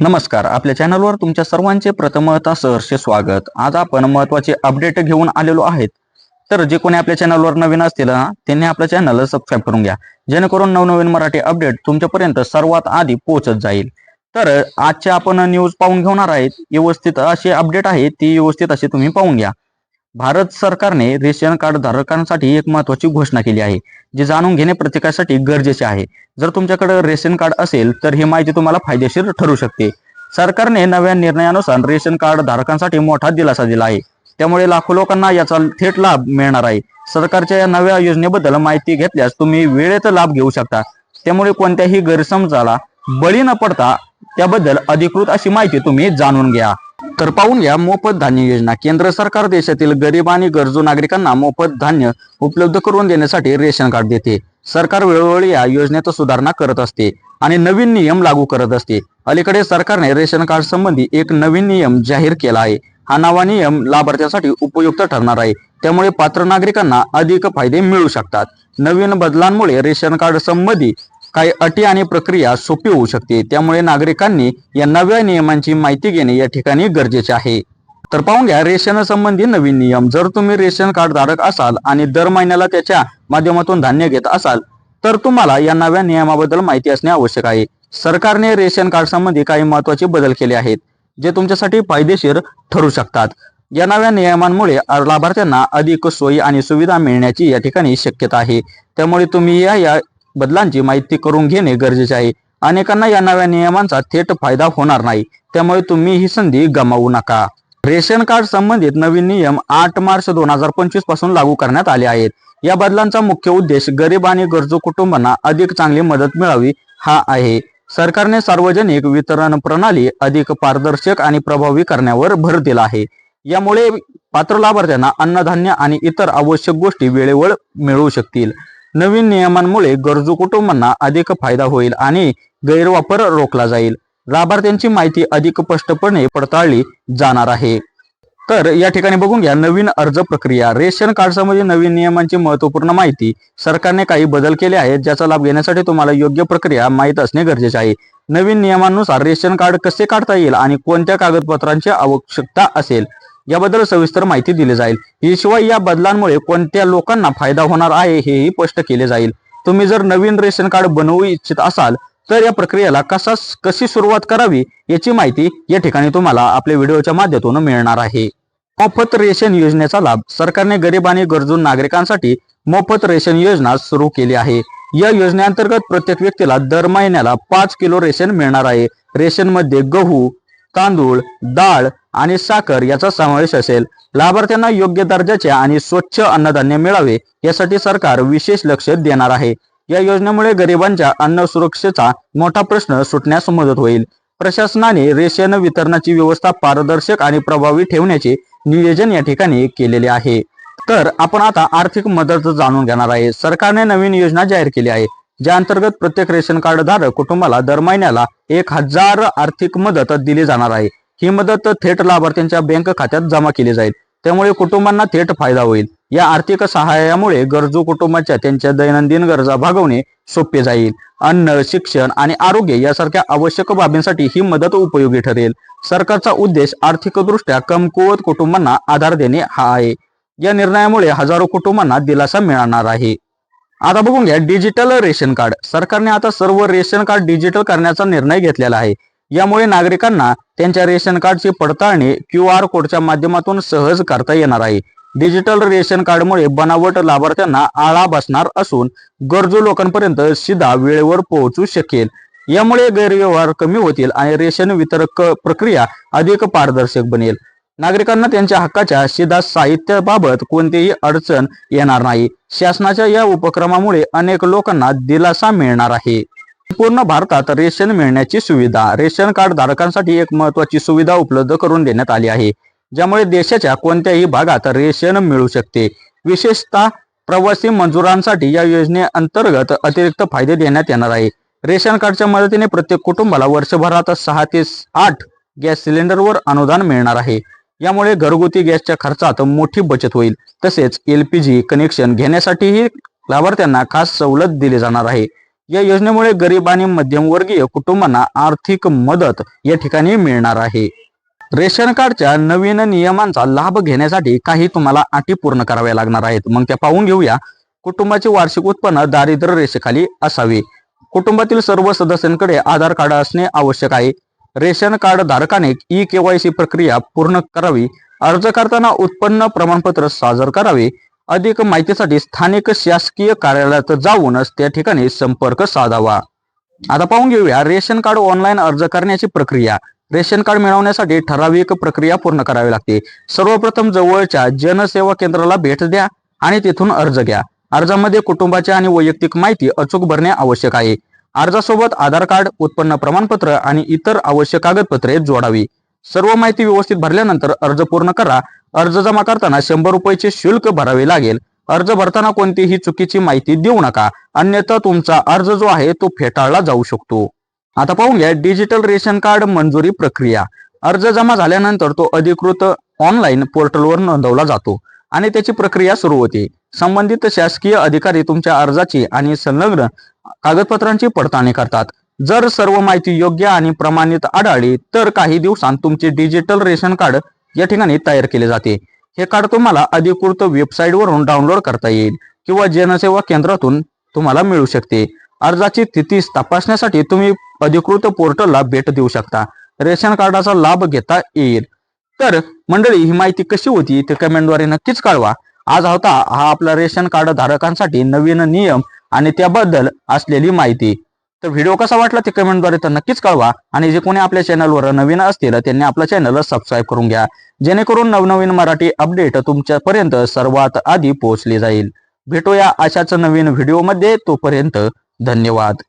नमस्कार आपल्या चॅनलवर तुमच्या सर्वांचे प्रथमता सहर्ष स्वागत. आज आपण महत्त्वाचे अपडेट घेऊन आलेलो आहेत. तर जे कोणी आपल्या चॅनलवर नवीन असतील ना त्यांनी आपल्या चॅनल सबस्क्राईब करून घ्या. जेणेकरून नवनवीन मराठी अपडेट तुमच्यापर्यंत सर्वात आधी पोहोचत जाईल. तर आजचे आपण न्यूज पाहून घेणार आहेत. व्यवस्थित असे अपडेट आहे ती व्यवस्थित असे तुम्ही पाहून घ्या. भारत सरकारने रेशन कार्ड धारकांसाठी एक महत्वाची घोषणा केली आहे जी जाणून घेणे प्रत्येकासाठी गरजेचे आहे. जर तुमच्याकडे रेशन कार्ड असेल तर ही माहिती तुम्हाला फायदेशीर ठरू शकते. सरकारने नव्या निर्णयानुसार रेशन कार्ड धारकांसाठी मोठा दिलासा दिला आहे. त्यामुळे लाखो लोकांना याचा थेट लाभ मिळणार आहे. सरकारच्या या नव्या योजनेबद्दल माहिती घेतल्यास तुम्ही वेळेत लाभ घेऊ शकता. त्यामुळे कोणत्याही गैरसमजाला बळी न पडता त्याबद्दल अधिकृत अशी माहिती तुम्ही जाणून घ्या. तर पाहून घ्या मोफत धान्य योजना केंद्र सरकार देशातील गरीब आणि गरजू नागरिकांना मोफत धान्य उपलब्ध करून देण्यासाठी रेशन कार्ड देते. सरकार वेळोवेळी या योजनेत सुधारणा करत असते आणि नवीन नियम लागू करत असते. अलीकडे सरकारने रेशन कार्ड संबंधी एक नवीन नियम जाहीर केला आहे. हा नवा नियम लाभार्थ्यांसाठी उपयुक्त ठरणार आहे. त्यामुळे पात्र नागरिकांना अधिक फायदे मिळू शकतात. नवीन बदलांमुळे रेशन कार्ड संबंधी काही अटी आणि प्रक्रिया सोपी होऊ शकते. त्यामुळे नागरिकांनी या नव्या नियमांची माहिती घेणे या ठिकाणी गरजेचे आहे. तर पाहून घ्या रेशन संबंधी नवीन नियम. जर तुम्ही रेशन कार्ड धारक असाल आणि दर महिन्याला त्याच्या माध्यमातून धान्य घेत असाल तर तुम्हाला या नव्या नियमाबद्दल माहिती असणे आवश्यक आहे. सरकारने रेशन कार्ड संबंधी काही महत्त्वाचे बदल केले आहेत जे तुमच्यासाठी फायदेशीर ठरू शकतात. या नव्या नियमांमुळे लाभार्थ्यांना अधिक सोयी आणि सुविधा मिळण्याची या ठिकाणी शक्यता आहे. त्यामुळे तुम्ही या या बदलांची माहिती करून घेणे गरजेचे आहे. अनेकांना या नव्या नियमांचा थेट फायदा होणार नाही. त्यामुळे तुम्ही ही संधी गमावू नका. रेशन कार्ड संबंधित नवीन नियम आठ मार्च दोन हजार पंचवीसपासून लागू करण्यात आले आहेत. या बदलांचा मुख्य उद्देश गरीब आणि गरजू कुटुंबांना अधिक चांगली मदत मिळावी हा आहे. सरकारने सार्वजनिक वितरण प्रणाली अधिक पारदर्शक आणि प्रभावी करण्यावर भर दिला आहे. यामुळे पात्र लाभार्थ्यांना अन्नधान्य आणि इतर आवश्यक गोष्टी वेळेवर मिळू शकतील. नवीन नियमांमुळे गरजू कुटुंबांना अधिक फायदा होईल आणि गैरवापर रोखला जाईल. लाभार्थ्यांची माहिती अधिक स्पष्टपणे पडताळली जाणार आहे. तर या ठिकाणी बघून घ्या नवीन अर्ज प्रक्रिया. रेशन कार्ड नवीन नियमांची महत्त्वपूर्ण माहिती. सरकारने काही बदल केले आहेत ज्याचा लाभ घेण्यासाठी तुम्हाला योग्य प्रक्रिया माहीत असणे गरजेचे आहे. नवीन नियमांनुसार रेशन कार्ड कसे काढता येईल आणि कोणत्या कागदपत्रांची आवश्यकता असेल? याबद्दल सविस्तर माहिती दिली जाईल. याशिवाय या बदलांमुळे कोणत्या लोकांना फायदा होणार आहे हेही स्पष्ट केले जाईल. तुम्ही जर नवीन रेशन कार्ड बनवू इच्छित असाल तर या प्रक्रियेला कसा कशी सुरुवात करावी याची माहिती या ठिकाणी तुम्हाला आपल्या व्हिडिओच्या माध्यमातून मिळणार आहे. मोफत रेशन योजनेचा लाभ सरकारने गरीब आणि गरजू नागरिकांसाठी मोफत रेशन योजना सुरू केली आहे. या योजनेअंतर्गत प्रत्येक व्यक्तीला दर महिन्याला पाच किलो रेशन मिळणार आहे. रेशनमध्ये गहू तांदूळ डाळ आणि साखर याचा समावेश असेल. लाभार्थ्यांना योग्य दर्जाचे आणि स्वच्छ अन्नधान्य मिळावे यासाठी सरकार विशेष लक्ष देणार आहे. या योजनेमुळे गरिबांच्या अन्न सुरक्षेचा मोठा प्रश्न सुटण्यास मदत होईल. प्रशासनाने रेशन वितरणाची व्यवस्था पारदर्शक आणि प्रभावी ठेवण्याचे नियोजन या ठिकाणी केलेले आहे. तर आपण आता आर्थिक मदत जाणून घेणार आहे. सरकारने नवीन योजना जाहीर केली आहे. ज्या अंतर्गत प्रत्येक रेशन कार्ड धारक कुटुंबाला दर महिन्याला एक हजार आर्थिक मदत दिली जाणार आहे. ही मदत थेट लाभार्थ्यांच्या बँक खात्यात जमा केली जाईल. त्यामुळे कुटुंबांना थेट फायदा होईल. या आर्थिक सहाय्यामुळे गरजू कुटुंबाच्या त्यांच्या दैनंदिन गरजा भागवणे सोपे जाईल. अन्न शिक्षण आणि आरोग्य यासारख्या आवश्यक बाबींसाठी ही मदत उपयोगी ठरेल. सरकारचा उद्देश आर्थिकदृष्ट्या कमकुवत कुटुंबांना आधार देणे हा आहे. या निर्णयामुळे हजारो कुटुंबांना दिलासा मिळणार आहे. आता बघून घ्या डिजिटल रेशन कार्ड सरकारने आता सर्व रेशन कार्ड डिजिटल करण्याचा निर्णय घेतलेला आहे. यामुळे नागरिकांना त्यांच्या रेशन कार्डची पडताळणी क्यू आर कोडच्या माध्यमातून सहज करता येणार आहे. डिजिटल रेशन कार्डमुळे बनावट लाभार्थ्यांना आळा बसणार असून गरजू लोकांपर्यंत सीधा वेळेवर पोहोचू शकेल. यामुळे गैरव्यवहार कमी होतील आणि रेशन वितरक प्रक्रिया अधिक पारदर्शक बनेल. नागरिकांना त्यांच्या हक्काच्या शिधा साहित्याबाबत कोणतीही अडचण येणार नाही. शासनाच्या या उपक्रमामुळे अनेक लोकांना दिलासा मिळणार आहे. पूर्ण भारतात रेशन मिळण्याची सुविधा रेशन कार्ड धारकांसाठी एक महत्वाची सुविधा उपलब्ध करून देण्यात आली आहे ज्यामुळे देशाच्या कोणत्याही भागात रेशन मिळू शकते. विशेषतः प्रवासी मजुरांसाठी या योजनेअंतर्गत अतिरिक्त फायदे देण्यात येणार आहे. रेशन कार्डच्या मदतीने प्रत्येक कुटुंबाला वर्षभरात सहा ते आठ गॅस सिलेंडरवर अनुदान मिळणार आहे. यामुळे घरगुती गॅसच्या खर्चात मोठी बचत होईल. तसेच एलपीजी कनेक्शन घेण्यासाठीही लाभार्थ्यांना खास सवलत दिली जाणार आहे. या योजनेमुळे गरीब आणि मध्यमवर्गीय कुटुंबांना आर्थिक मदत या ठिकाणी मिळणार आहे. रेशन कार्डच्या नवीन नियमांचा लाभ घेण्यासाठी काही तुम्हाला अटी पूर्ण कराव्या लागणार आहेत. मग त्या पाहून घेऊया. कुटुंबाचे वार्षिक उत्पन्न दारिद्र्य रेषेखाली असावे. कुटुंबातील सर्व सदस्यांकडे आधार कार्ड असणे आवश्यक आहे. रेशन कार्ड धारकाने ई केवायसी प्रक्रिया पूर्ण करावी अर्ज करताना उत्पन्न प्रमाणपत्र सादर करावे अधिक माहितीसाठी स्थानिक शासकीय कार्यालयात जाऊनच त्या ठिकाणी संपर्क साधावा. आता पाहून घेऊया रेशन कार्ड ऑनलाईन अर्ज करण्याची प्रक्रिया. रेशन कार्ड मिळवण्यासाठी ठराविक प्रक्रिया पूर्ण करावी लागते. सर्वप्रथम जवळच्या जनसेवा केंद्राला भेट द्या आणि तिथून अर्ज घ्या. अर्जामध्ये कुटुंबाची आणि वैयक्तिक माहिती अचूक भरणे आवश्यक आहे. अर्जासोबत आधार कार्ड उत्पन्न प्रमाणपत्र आणि इतर आवश्यक कागदपत्रे जोडावी. सर्व माहिती व्यवस्थित भरल्यानंतर अर्ज पूर्ण करा. अर्ज जमा करताना शंभर रुपयाचे शुल्क भरावे लागेल. अर्ज भरताना कोणतीही चुकीची माहिती देऊ नका. अन्यथा तुमचा अर्ज जो आहे तो फेटाळला जाऊ शकतो. आता पाहून घ्या डिजिटल रेशन कार्ड मंजुरी प्रक्रिया. अर्ज जमा झाल्यानंतर तो अधिकृत ऑनलाईन पोर्टलवर नोंदवला जातो आणि त्याची प्रक्रिया सुरू होते. संबंधित शासकीय अधिकारी तुमच्या अर्जाची आणि संलग्न कागदपत्रांची पडताळणी करतात. जर सर्व माहिती योग्य आणि प्रमाणित आढळली तर काही दिवसांत तुमचे डिजिटल रेशन कार्ड या ठिकाणी तयार केले जाते. हे कार्ड तुम्हाला अधिकृत वेबसाईटवरून डाउनलोड करता येईल किंवा जनसेवा केंद्रातून तुम्हाला मिळू शकते. अर्जाची स्थिती तपासण्यासाठी तुम्ही अधिकृत पोर्टलला भेट देऊ शकता. रेशन कार्डाचा लाभ घेता येईल. तर मंडळी ही माहिती कशी होती ते कमेंटद्वारे नक्कीच कळवा. आज होता हा आपला रेशन कार्ड धारकांसाठी नवीन नियम आणि त्याबद्दल असलेली माहिती. तर व्हिडिओ कसा वाटला ते कमेंटद्वारे तर नक्कीच कळवा आणि जे कोणी आपल्या चॅनलवर नवीन असतील त्यांनी आपल्या चॅनलला सबस्क्राईब करून घ्या. जेणेकरून नवनवीन मराठी अपडेट तुमच्यापर्यंत सर्वात आधी पोहोचली जाईल. भेटूया अशाच नवीन व्हिडिओमध्ये तोपर्यंत धन्यवाद.